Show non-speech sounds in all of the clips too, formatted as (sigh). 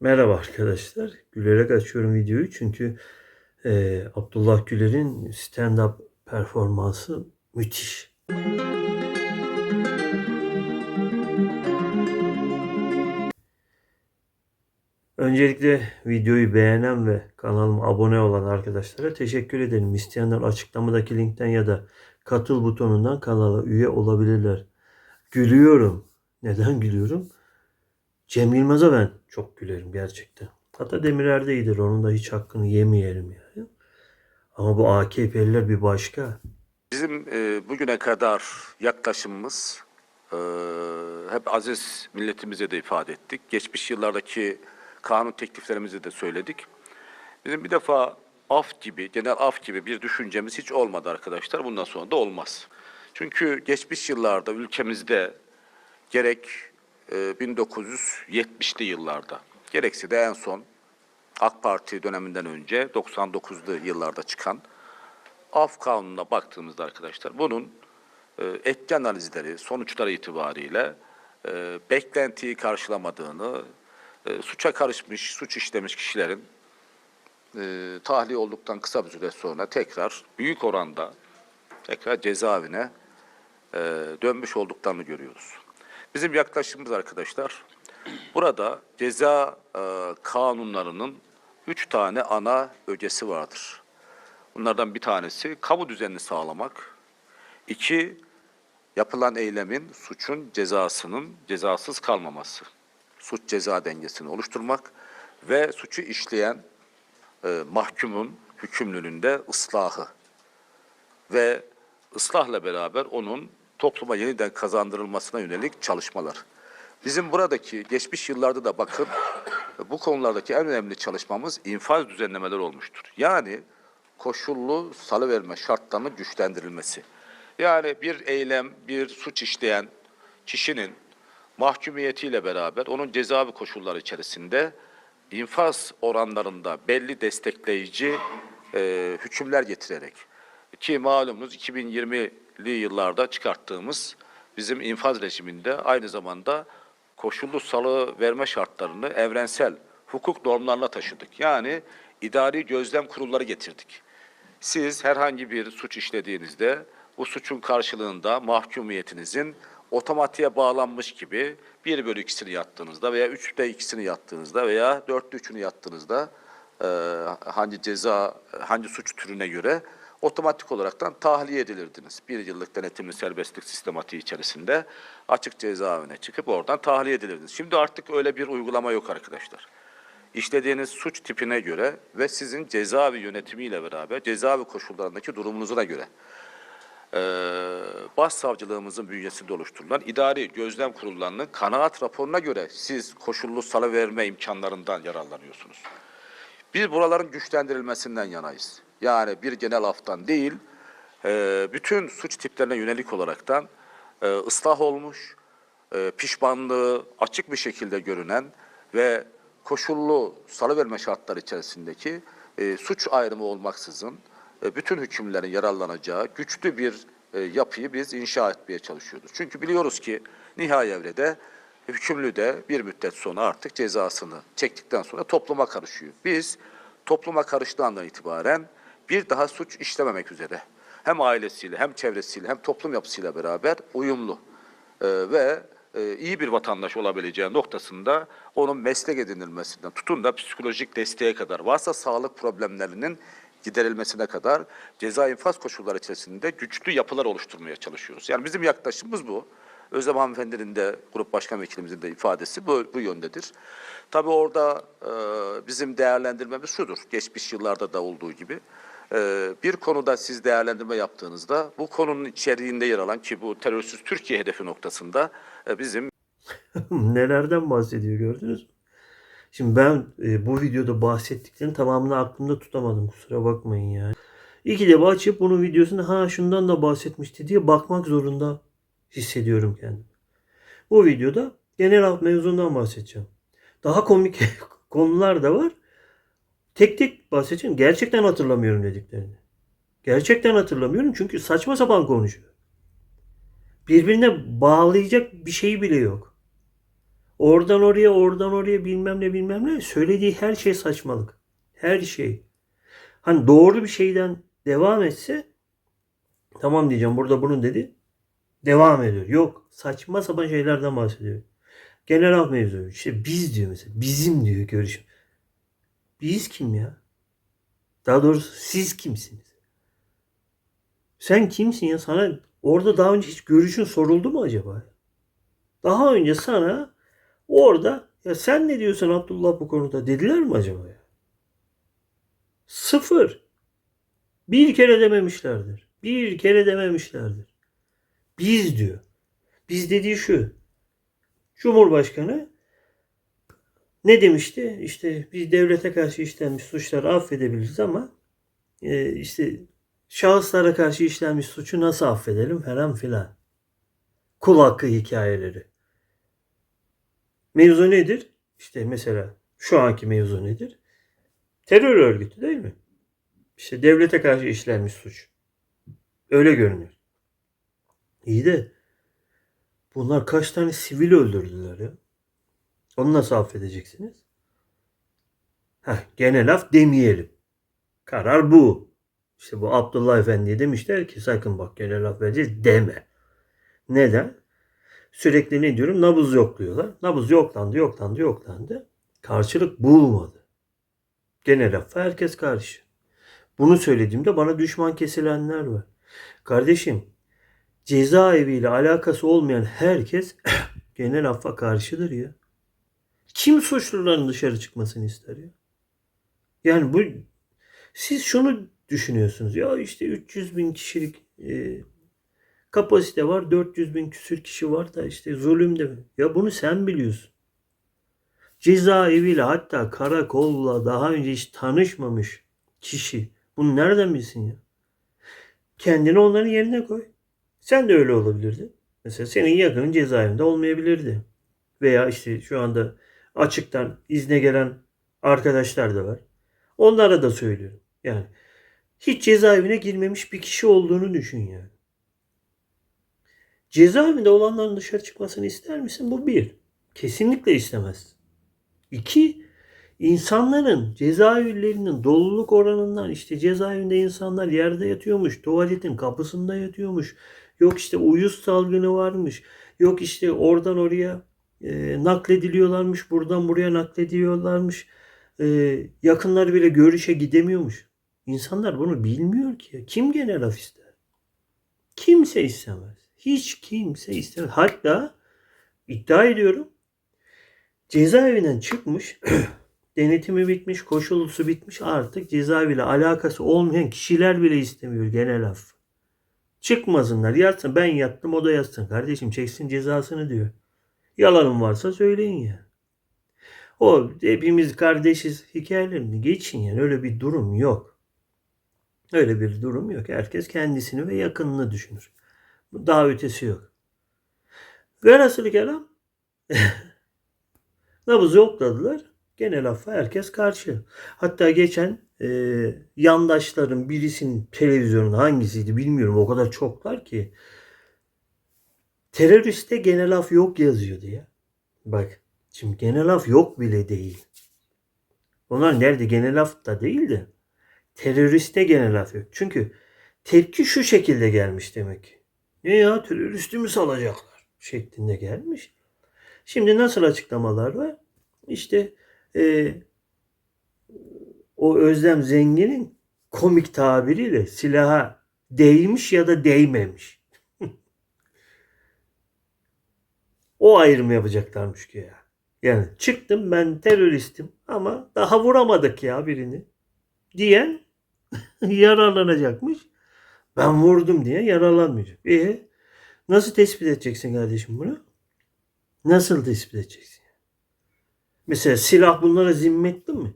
Merhaba arkadaşlar. Gülerek açıyorum videoyu çünkü e, Abdullah Güler'in stand-up performansı müthiş. Öncelikle videoyu beğenen ve kanalıma abone olan arkadaşlara teşekkür ederim. İsteyenler açıklamadaki linkten ya da katıl butonundan kanala üye olabilirler. Gülüyorum. Neden gülüyorum? Cem Yılmaz'a ben çok gülerim gerçekten. Hatta Demirer de iyidir. Onun da hiç hakkını yemeyelim yani. Ama bu AKP'liler bir başka. Bizim e, bugüne kadar yaklaşımımız e, hep aziz milletimize de ifade ettik. Geçmiş yıllardaki kanun tekliflerimizi de söyledik. Bizim bir defa af gibi, genel af gibi bir düşüncemiz hiç olmadı arkadaşlar. Bundan sonra da olmaz. Çünkü geçmiş yıllarda ülkemizde gerek e, 1970'li yıllarda gerekse de en son AK Parti döneminden önce 99'lu yıllarda çıkan af kanununa baktığımızda arkadaşlar bunun e, etki analizleri, sonuçları itibariyle e, beklentiyi karşılamadığını, e, suça karışmış, suç işlemiş kişilerin e, tahliye olduktan kısa bir süre sonra tekrar büyük oranda tekrar cezaevine e, dönmüş olduklarını görüyoruz. Bizim yaklaşımımız arkadaşlar, burada ceza e, kanunlarının üç tane ana ögesi vardır. Bunlardan bir tanesi kamu düzenini sağlamak. İki, yapılan eylemin, suçun cezasının cezasız kalmaması. Suç ceza dengesini oluşturmak ve suçu işleyen e, mahkumun hükümlünün de ıslahı ve ıslahla beraber onun topluma yeniden kazandırılmasına yönelik çalışmalar. Bizim buradaki geçmiş yıllarda da bakın bu konulardaki en önemli çalışmamız infaz düzenlemeleri olmuştur. Yani koşullu salıverme şartlarının güçlendirilmesi. Yani bir eylem, bir suç işleyen kişinin mahkumiyetiyle beraber onun cezaevi koşulları içerisinde infaz oranlarında belli destekleyici e, hükümler getirerek ki malumunuz 2020'li yıllarda çıkarttığımız bizim infaz rejiminde aynı zamanda koşullu salı verme şartlarını evrensel hukuk normlarına taşıdık. Yani idari gözlem kurulları getirdik. Siz herhangi bir suç işlediğinizde bu suçun karşılığında mahkumiyetinizin otomatiğe bağlanmış gibi bir bölü ikisini yattığınızda veya üçte ikisini yattığınızda veya dörtte üçünü yattığınızda e, hangi ceza, hangi suç türüne göre otomatik olaraktan tahliye edilirdiniz. Bir yıllık denetimli serbestlik sistematiği içerisinde açık cezaevine çıkıp oradan tahliye edilirdiniz. Şimdi artık öyle bir uygulama yok arkadaşlar. İşlediğiniz suç tipine göre ve sizin cezaevi yönetimiyle beraber cezaevi koşullarındaki durumunuza göre e, başsavcılığımızın bünyesinde oluşturulan idari gözlem kurullarının kanaat raporuna göre siz koşullu salıverme imkanlarından yararlanıyorsunuz. Biz buraların güçlendirilmesinden yanayız. Yani bir genel aftan değil, e, bütün suç tiplerine yönelik olaraktan e, ıslah olmuş, e, pişmanlığı açık bir şekilde görünen ve koşullu salıverme şartları içerisindeki e, suç ayrımı olmaksızın bütün hükümlerin yararlanacağı güçlü bir yapıyı biz inşa etmeye çalışıyoruz. Çünkü biliyoruz ki nihai evrede hükümlü de bir müddet sonra artık cezasını çektikten sonra topluma karışıyor. Biz topluma karıştığı andan itibaren bir daha suç işlememek üzere hem ailesiyle hem çevresiyle hem toplum yapısıyla beraber uyumlu e, ve e, iyi bir vatandaş olabileceği noktasında onun meslek edinilmesinden tutun da psikolojik desteğe kadar varsa sağlık problemlerinin giderilmesine kadar ceza infaz koşulları içerisinde güçlü yapılar oluşturmaya çalışıyoruz. Yani bizim yaklaşımımız bu. Özlem hanımefendinin de grup başkan vekilimizin de ifadesi bu, bu yöndedir. Tabii orada e, bizim değerlendirmemiz şudur. Geçmiş yıllarda da olduğu gibi. E, bir konuda siz değerlendirme yaptığınızda bu konunun içeriğinde yer alan ki bu terörsüz Türkiye hedefi noktasında e, bizim (laughs) Nelerden bahsediyor gördünüz mü? Şimdi ben e, bu videoda bahsettiklerin tamamını aklımda tutamadım. Kusura bakmayın yani. İki defa açıp bunun videosunda ha şundan da bahsetmişti diye bakmak zorunda hissediyorum kendimi. Bu videoda genel alt mevzundan bahsedeceğim. Daha komik (laughs) konular da var. Tek tek bahsedeceğim. Gerçekten hatırlamıyorum dediklerini. Gerçekten hatırlamıyorum çünkü saçma sapan konuşuyor. Birbirine bağlayacak bir şey bile yok. Oradan oraya, oradan oraya bilmem ne bilmem ne. Söylediği her şey saçmalık. Her şey. Hani doğru bir şeyden devam etse tamam diyeceğim burada bunu dedi. Devam ediyor. Yok. Saçma sapan şeylerden bahsediyor. Genel af mevzu. İşte biz diyor mesela. Bizim diyor görüşüm. Biz kim ya? Daha doğrusu siz kimsiniz? Sen kimsin ya? Sana orada daha önce hiç görüşün soruldu mu acaba? Daha önce sana orada ya sen ne diyorsun Abdullah bu konuda dediler mi acaba ya? Sıfır. Bir kere dememişlerdir. Bir kere dememişlerdir. Biz diyor. Biz dediği şu. Cumhurbaşkanı ne demişti? İşte biz devlete karşı işlenmiş suçları affedebiliriz ama e, işte şahıslara karşı işlenmiş suçu nasıl affedelim falan filan. Kul hakkı hikayeleri. Mevzu nedir? İşte mesela şu anki mevzu nedir? Terör örgütü değil mi? İşte devlete karşı işlenmiş suç. Öyle görünüyor. İyi de bunlar kaç tane sivil öldürdüler ya? Onu nasıl affedeceksiniz? Heh, gene laf demeyelim. Karar bu. İşte bu Abdullah Efendi'ye demişler ki sakın bak gene laf vereceğiz deme. Neden? Sürekli ne diyorum? Nabız yokluyorlar. Nabız yoklandı, yoklandı, yoklandı. Karşılık bulmadı. Gene lafa herkes karşı. Bunu söylediğimde bana düşman kesilenler var. Kardeşim cezaeviyle alakası olmayan herkes (clears throat) genel affa karşıdır ya. Kim suçluların dışarı çıkmasını ister ya? Yani bu siz şunu düşünüyorsunuz ya işte 300 bin kişilik e, kapasite var 400 bin küsür kişi var da işte zulüm de? Ya bunu sen biliyorsun. Cezaeviyle hatta karakolla daha önce hiç tanışmamış kişi bunu nereden bilsin ya? Kendini onların yerine koy. Sen de öyle olabilirdin. Mesela senin yakının cezaevinde olmayabilirdi. Veya işte şu anda açıktan izne gelen arkadaşlar da var. Onlara da söylüyorum. Yani hiç cezaevine girmemiş bir kişi olduğunu düşün yani. Cezaevinde olanların dışarı çıkmasını ister misin? Bu bir. Kesinlikle istemezsin. İki, insanların cezaevlerinin doluluk oranından işte cezaevinde insanlar yerde yatıyormuş, tuvaletin kapısında yatıyormuş. Yok işte uyuz salgını varmış. Yok işte oradan oraya e, naklediliyorlarmış, buradan buraya naklediliyorlarmış. E, yakınları bile görüşe gidemiyormuş. İnsanlar bunu bilmiyor ki. Kim gene laf ister? Kimse istemez. Hiç kimse istemez. Hatta iddia ediyorum cezaevinden çıkmış, (clears throat) denetimi bitmiş, koşulusu bitmiş artık cezaeviyle alakası olmayan kişiler bile istemiyor genel af. Çıkmasınlar yatsın ben yattım o da yatsın kardeşim çeksin cezasını diyor. Yalanım varsa söyleyin ya. O hepimiz kardeşiz hikayelerini geçin yani öyle bir durum yok. Öyle bir durum yok. Herkes kendisini ve yakınını düşünür. Daha ötesi yok. Velhasılı kelam (laughs) nabızı yokladılar. Gene lafa herkes karşı. Hatta geçen e, yandaşların birisinin televizyonunda hangisiydi bilmiyorum. O kadar çoklar ki. Teröriste genel af yok yazıyordu ya. Bak şimdi genel af yok bile değil. Onlar nerede genel af da değil de teröriste genel af yok. Çünkü tepki şu şekilde gelmiş demek ki. Ne ya teröristi mi salacaklar şeklinde gelmiş. Şimdi nasıl açıklamalar var? İşte e, o Özlem Zengin'in komik tabiriyle silaha değmiş ya da değmemiş. O ayrımı yapacaklarmış ki ya. Yani çıktım ben teröristim ama daha vuramadık ya birini diyen (laughs) yararlanacakmış. Ben vurdum diye yararlanmayacak. E nasıl tespit edeceksin kardeşim bunu? Nasıl tespit edeceksin? Mesela silah bunlara zimmetli mi?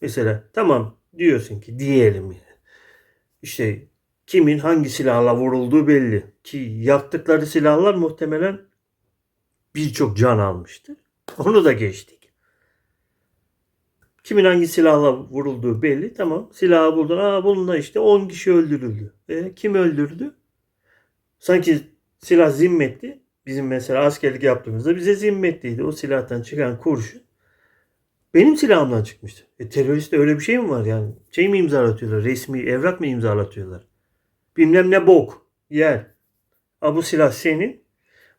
Mesela tamam diyorsun ki diyelim yani. İşte kimin hangi silahla vurulduğu belli. Ki yaktıkları silahlar muhtemelen birçok can almıştır. Onu da geçtik. Kimin hangi silahla vurulduğu belli. Tamam silahı buldun. Aa bununla işte 10 kişi öldürüldü. E, kim öldürdü? Sanki silah zimmetli. Bizim mesela askerlik yaptığımızda bize zimmetliydi. O silahtan çıkan kurşun benim silahımdan çıkmıştı. E teröriste öyle bir şey mi var yani? Şey mi imzalatıyorlar? Resmi evrak mı imzalatıyorlar? Bilmem ne bok. Yer. A bu silah senin.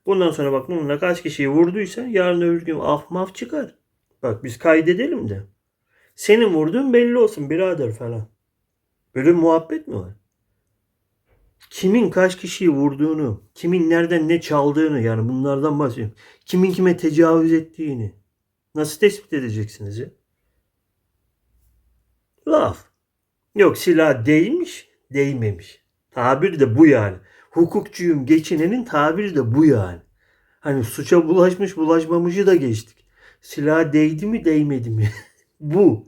Bundan sonra bak bununla kaç kişiyi vurduysan yarın öbür gün af maf çıkar. Bak biz kaydedelim de. Senin vurduğun belli olsun birader falan. Böyle muhabbet mi var? Kimin kaç kişiyi vurduğunu, kimin nereden ne çaldığını yani bunlardan bahsediyorum. Kimin kime tecavüz ettiğini nasıl tespit edeceksiniz ya? Laf. Yok silah değmiş, değmemiş. Tabir de bu yani. Hukukçuyum geçinenin tabiri de bu yani. Hani suça bulaşmış bulaşmamışı da geçtik. Silah değdi mi değmedi mi? (laughs) bu.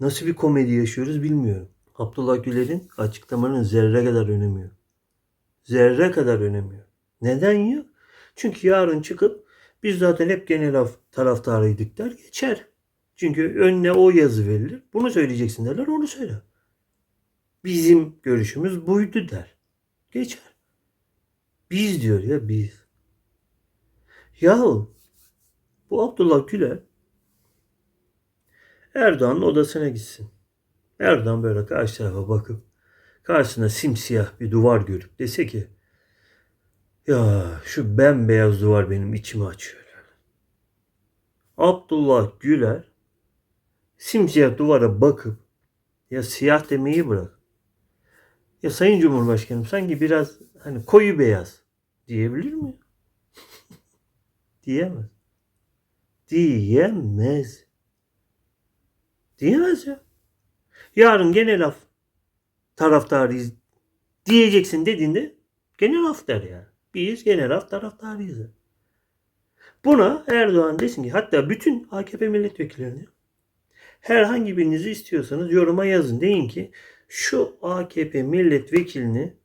Nasıl bir komedi yaşıyoruz bilmiyorum. Abdullah Güler'in açıklamanın zerre kadar önemi yok. Zerre kadar önemi yok. Neden yok? Çünkü yarın çıkıp biz zaten hep genel af taraftarıydık der geçer. Çünkü önüne o yazı verilir. Bunu söyleyeceksin derler onu söyle. Bizim görüşümüz buydu der. Geçer. Biz diyor ya biz. Yahu bu Abdullah Güler Erdoğan'ın odasına gitsin. Erdoğan böyle karşı tarafa bakıp karşısına simsiyah bir duvar görüp dese ki ya şu bembeyaz duvar benim içimi açıyor. Abdullah Güler simsiyah duvara bakıp ya siyah demeyi bırak. Ya Sayın Cumhurbaşkanım sanki biraz hani koyu beyaz diyebilir mi? (laughs) Diyemez. Diyemez. Diyemez ya. Yarın gene laf taraftarıyız diyeceksin dediğinde gene laf der ya. Biz gene laf taraftarıyız. Buna Erdoğan desin ki hatta bütün AKP milletvekillerine herhangi birinizi istiyorsanız yoruma yazın. Deyin ki şu AKP milletvekilini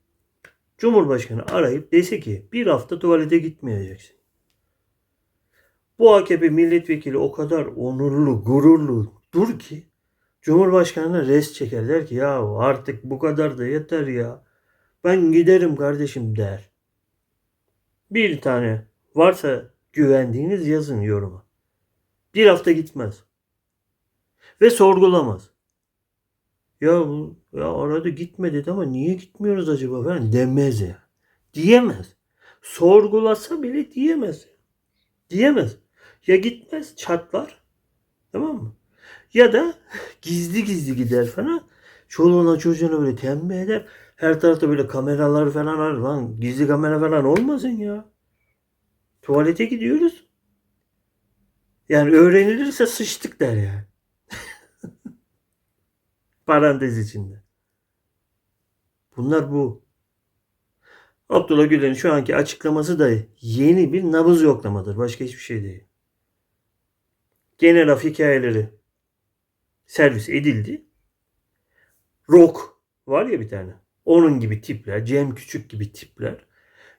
Cumhurbaşkanı arayıp dese ki bir hafta tuvalete gitmeyeceksin. Bu AKP milletvekili o kadar onurlu, gururlu dur ki Cumhurbaşkanına res çeker der ki ya artık bu kadar da yeter ya. Ben giderim kardeşim der. Bir tane varsa güvendiğiniz yazın yoruma. Bir hafta gitmez. Ve sorgulamaz. Ya, ya arada gitme dedi ama niye gitmiyoruz acaba falan demez ya. Diyemez. Sorgulasa bile diyemez. Diyemez. Ya gitmez çatlar. Tamam mı? Ya da (laughs) gizli gizli gider falan. Çoluğuna çocuğuna böyle tembih eder. Her tarafta böyle kameralar falan var. Lan gizli kamera falan olmasın ya. Tuvalete gidiyoruz. Yani öğrenilirse sıçtık der yani. Parantez içinde. Bunlar bu. Abdullah Gülen'in şu anki açıklaması da yeni bir nabız yoklamadır. Başka hiçbir şey değil. Genel af hikayeleri servis edildi. Rock var ya bir tane. Onun gibi tipler, Cem Küçük gibi tipler.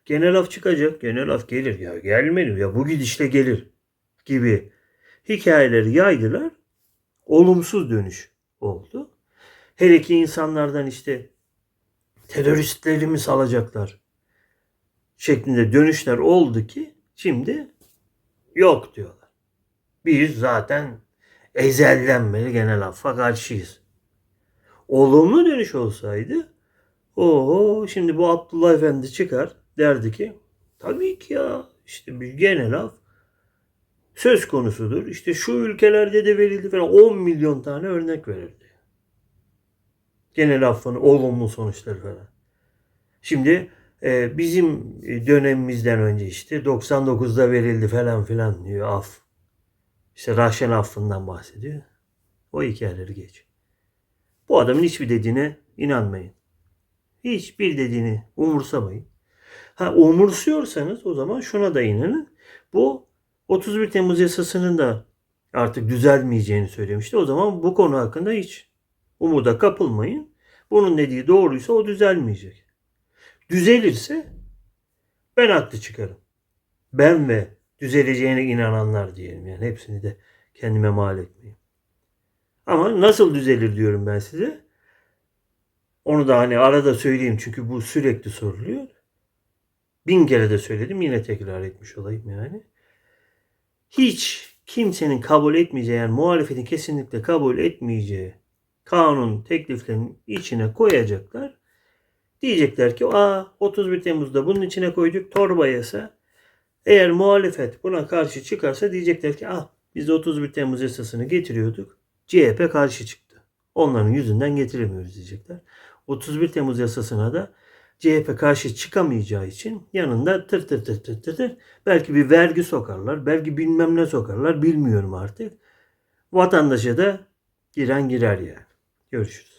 Genel af çıkacak, genel af gelir. Ya gelmedi ya bu gidişle gelir gibi hikayeleri yaydılar. Olumsuz dönüş oldu. Hele ki insanlardan işte teröristleri mi salacaklar şeklinde dönüşler oldu ki şimdi yok diyorlar. Biz zaten ezelden beri genel affa karşıyız. Olumlu dönüş olsaydı oho şimdi bu Abdullah Efendi çıkar derdi ki tabii ki ya işte bir genel af söz konusudur. İşte şu ülkelerde de verildi falan 10 milyon tane örnek verirdi. Genel olumlu sonuçları falan. Şimdi e, bizim dönemimizden önce işte 99'da verildi falan filan diyor af. İşte Rahşan affından bahsediyor. O hikayeleri geç. Bu adamın hiçbir dediğine inanmayın. Hiçbir dediğini umursamayın. Ha umursuyorsanız o zaman şuna da inanın. Bu 31 Temmuz yasasının da artık düzelmeyeceğini söylemişti. O zaman bu konu hakkında hiç umuda kapılmayın. Bunun dediği doğruysa o düzelmeyecek. Düzelirse ben haklı çıkarım. Ben ve düzeleceğine inananlar diyelim. Yani hepsini de kendime mal etmeyeyim. Ama nasıl düzelir diyorum ben size. Onu da hani arada söyleyeyim çünkü bu sürekli soruluyor. bin kere de söyledim yine tekrar etmiş olayım yani. Hiç kimsenin kabul etmeyeceği yani muhalefetin kesinlikle kabul etmeyeceği kanun tekliflerinin içine koyacaklar. Diyecekler ki Aa, 31 Temmuz'da bunun içine koyduk torba yasa. Eğer muhalefet buna karşı çıkarsa diyecekler ki ah biz de 31 Temmuz yasasını getiriyorduk. CHP karşı çıktı. Onların yüzünden getiremiyoruz diyecekler. 31 Temmuz yasasına da CHP karşı çıkamayacağı için yanında tır tır tır tır tır tır belki bir vergi sokarlar. Belki bilmem ne sokarlar. Bilmiyorum artık. Vatandaşa da giren girer yani. Görüşürüz.